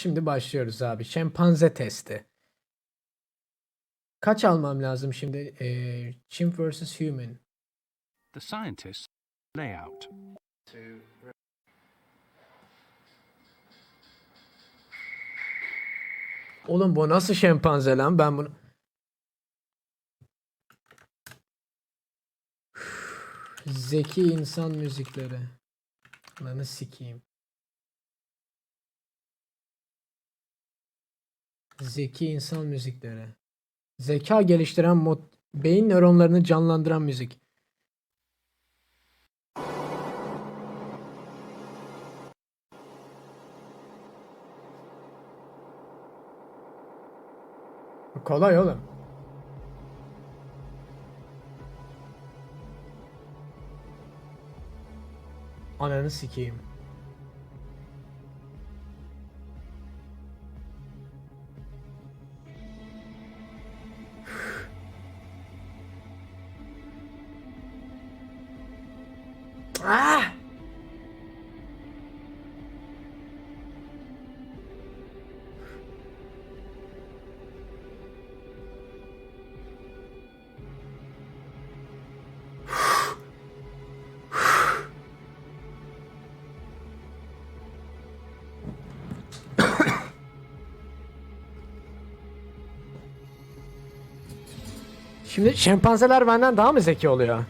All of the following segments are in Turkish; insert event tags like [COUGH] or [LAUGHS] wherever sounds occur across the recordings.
Şimdi başlıyoruz abi. Şempanze testi. Kaç almam lazım şimdi? Ee, chimp vs. human. The scientists layout. Oğlum bu nasıl şempanze lan? Ben bunu... Zeki insan müzikleri. Lanı sikeyim. Zeki insan müzikleri. Zeka geliştiren mod beyin nöronlarını canlandıran müzik. Kolay oğlum. Ananı sikeyim. Şimdi şempanzeler benden daha mı zeki oluyor?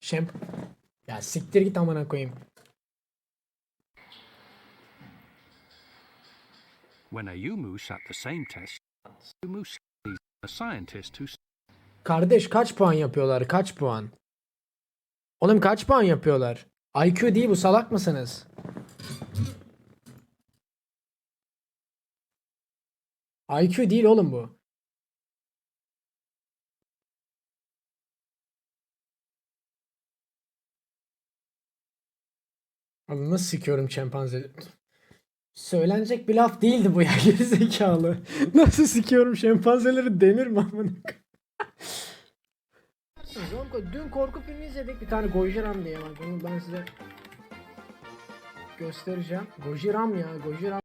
Şemp... Ya siktir git amına koyayım. When a Yumu sat the same test, Yumu studies a scientist who Kardeş kaç puan yapıyorlar? Kaç puan? Oğlum kaç puan yapıyorlar? IQ değil bu salak mısınız? IQ değil oğlum bu. Oğlum nasıl sikiyorum şempanze? Söylenecek bir laf değildi bu [LAUGHS] ya gerizekalı. Nasıl sikiyorum şempanzeleri denir mi Zonko dün korku filmi izledik bir tane Gojiram diye bak onu ben size göstereceğim. Gojiram ya Gojiram.